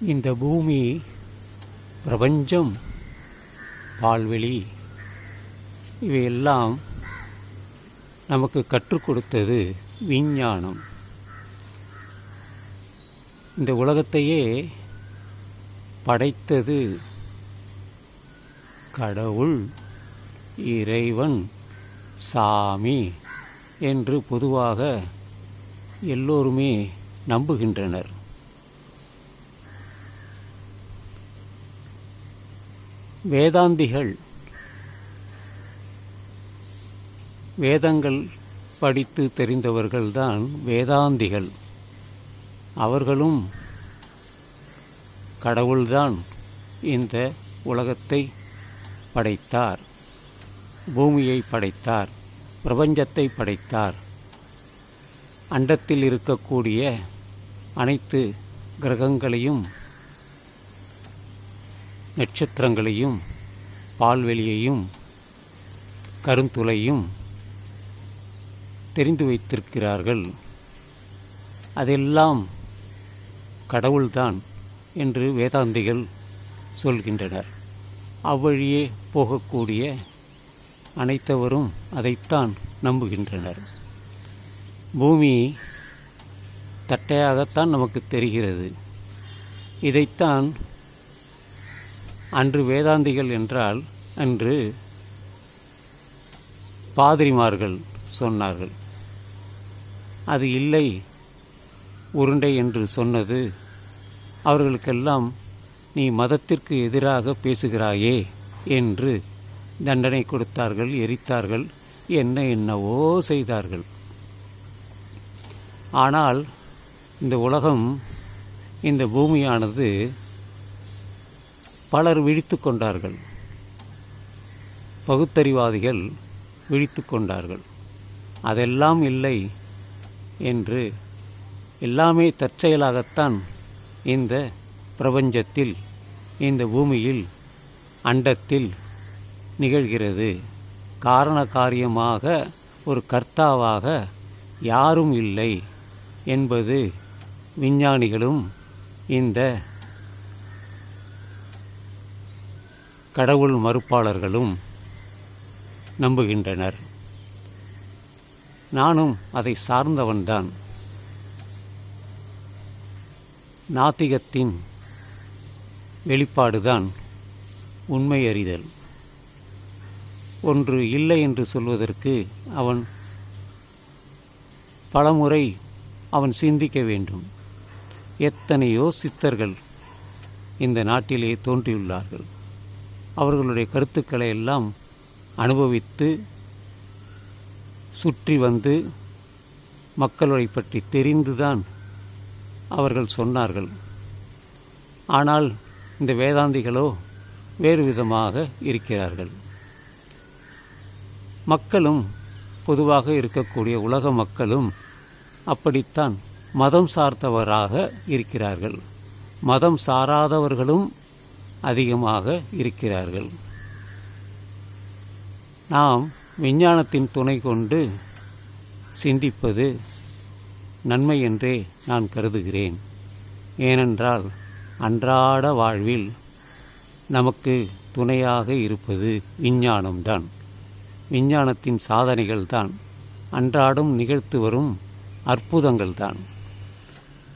இந்த பூமி பிரபஞ்சம் பால்வெளி இவையெல்லாம் நமக்கு கற்றுக் கொடுத்தது விஞ்ஞானம். இந்த உலகத்தையே படைத்தது கடவுள் இறைவன் சாமி என்று பொதுவாக எல்லோருமே நம்புகின்றனர். வேதாந்திகள் வேதங்கள் படித்து தெரிந்தவர்கள்தான் வேதாந்திகள். அவர்களும் கடவுள்தான் இந்த உலகத்தை படைத்தார் பூமியை படைத்தார் பிரபஞ்சத்தை படைத்தார். அண்டத்தில் இருக்கக்கூடிய அனைத்து கிரகங்களையும் நட்சத்திரங்களையும் பால்வெளியையும் கருந்துளையும் தெரிந்து வைத்திருக்கிறார்கள். அதெல்லாம் கடவுள்தான் என்று வேதாந்திகள் சொல்கின்றனர். அவ்வழியே போகக்கூடிய அனைத்தவரும் அதைத்தான் நம்புகின்றனர். பூமி தட்டையாகத்தான் நமக்கு தெரிகிறது. இதைத்தான் அன்று வேதாந்திகள் என்றால் அன்று பாதிரிமார்கள் சொன்னார்கள். அது இல்லை உருண்டை என்று சொன்னது அவர்களுக்கெல்லாம் நீ மதத்திற்கு எதிராக பேசுகிறாயே என்று தண்டனை கொடுத்தார்கள் எரித்தார்கள் என்ன என்னவோ செய்தார்கள். ஆனால் இந்த உலகம் இந்த பூமியானது பலர் விழித்து கொண்டார்கள். பகுத்தறிவாதிகள் விழித்து கொண்டார்கள். அதெல்லாம் இல்லை என்று எல்லாமே தற்செயலாகத்தான் இந்த பிரபஞ்சத்தில் இந்த பூமியில் அண்டத்தில் நிகழ்கிறது. காரண காரியமாக ஒரு கர்த்தாவாக யாரும் இல்லை என்பது விஞ்ஞானிகளும் இந்த கடவுள் மறுப்பாளர்களும் நம்புகின்றனர். நானும் அதை சார்ந்தவன்தான். நாத்திகத்தின் வெளிப்பாடுதான் உண்மை அறிதல் ஒன்று இல்லை என்று சொல்வதற்கு அவன் பலமுறை அவன் சிந்திக்க வேண்டும். எத்தனையோ சித்தர்கள் இந்த நாட்டிலே தோன்றியுள்ளார்கள். அவர்களுடைய கருத்துக்களை எல்லாம் அனுபவித்து சுற்றி வந்து மக்களை பற்றி தெரிந்துதான் அவர்கள் சொன்னார்கள். ஆனால் இந்த வேதாந்திகளோ வேறு விதமாக இருக்கிறார்கள். மக்களும் பொதுவாக இருக்கக்கூடிய உலக மக்களும் அப்படித்தான் மதம் சார்ந்தவராக இருக்கிறார்கள். மதம் சாராதவர்களும் அதிகமாக இருக்கிறார்கள். நாம் விஞ்ஞானத்தின் துணை கொண்டு சிந்திப்பது நன்மை என்றே நான் கருதுகிறேன். ஏனென்றால் அன்றாட வாழ்வில் நமக்கு துணையாக இருப்பது விஞ்ஞானம்தான். விஞ்ஞானத்தின் சாதனைகள்தான். அன்றாடம் நிகழ்த்து வரும் அற்புதங்கள்தான்.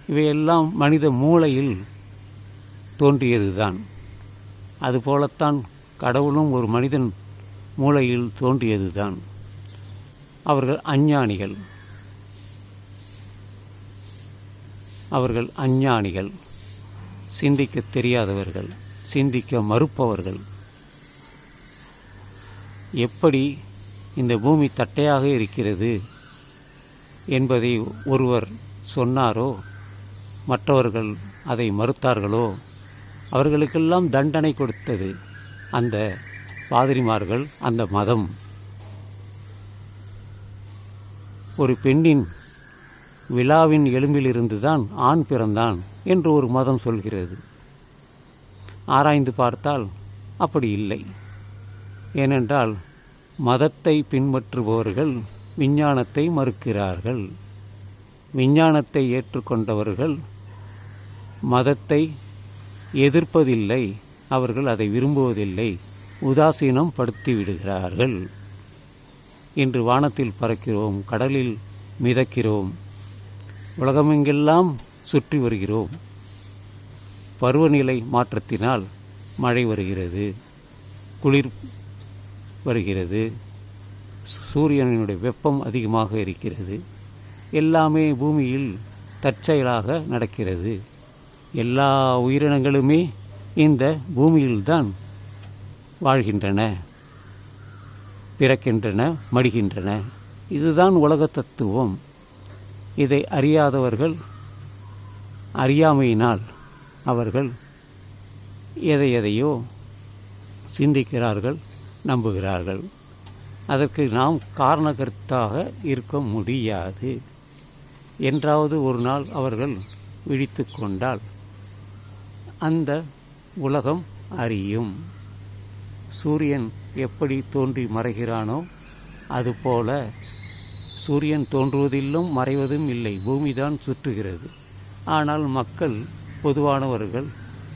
இவையெல்லாம் மனித மூளையில் தோன்றியதுதான். அதுபோலத்தான் கடவுளும் ஒரு மனிதன் மூளையில் தோன்றியதுதான். அவர்கள் அஞ்ஞானிகள். அவர்கள் அஞ்ஞானிகள். சிந்திக்க தெரியாதவர்கள். சிந்திக்க மறுப்பவர்கள். எப்படி இந்த பூமி தட்டையாக இருக்கிறது என்பதை ஒருவர் சொன்னாரோ? மற்றவர்கள் அதை மறுத்தார்களோ? அவர்களுக்கெல்லாம் தண்டனை கொடுத்தது அந்த பாதிரிமார்கள் அந்த மதம். ஒரு பெண்ணின் விழாவின் எலும்பிலிருந்து தான் ஆண் பிறந்தான் என்று ஒரு மதம் சொல்கிறது. ஆராய்ந்து பார்த்தால் அப்படி இல்லை. ஏனென்றால் மதத்தை பின்பற்றுபவர்கள் விஞ்ஞானத்தை மறுக்கிறார்கள். விஞ்ஞானத்தை ஏற்றுக்கொண்டவர்கள் மதத்தை எதிர்ப்பதில்லை அவர்கள் அதை விரும்புவதில்லை உதாசீனம் படுத்தி விடுகிறார்கள். இன்று வானத்தில் பறக்கிறோம் கடலில் மிதக்கிறோம் உலகமெங்கெல்லாம் சுற்றி வருகிறோம். பருவநிலை மாற்றத்தினால் மழை வருகிறது குளிர் வருகிறது சூரியனுடைய வெப்பம் அதிகமாக இருக்கிறது எல்லாமே பூமியில் தற்செயலாக நடக்கிறது. எல்லா உயிரினங்களுமே இந்த பூமியில்தான் வாழ்கின்றன பிறக்கின்றன மடிகின்றன. இதுதான் உலக தத்துவம். இதை அறியாதவர்கள் அறியாமையினால் அவர்கள் எதை எதையோ சிந்திக்கிறார்கள் நம்புகிறார்கள். அதற்கு நாம் காரணகர்த்தாக இருக்க முடியாது. என்றாவது ஒரு நாள் அவர்கள் விழித்து கொண்டால் அந்த உலகம் அறியும். சூரியன் எப்படி தோன்றி மறைகிறானோ அதுபோல சூரியன் தோன்றுவதிலும் மறைவதும் இல்லை. பூமிதான் சுற்றுகிறது. ஆனால் மக்கள் பொதுவானவர்கள்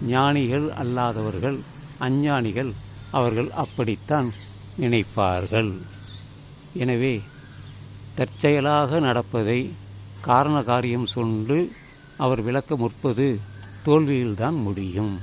ஞானிகள் அல்லாதவர்கள் அஞ்ஞானிகள் அவர்கள் அப்படித்தான் நினைப்பார்கள். எனவே தற்செயலாக நடப்பதை காரண காரியம் சொல்லு அவர் விளக்க முற்பது தோல்வியில்தான் முடியும்.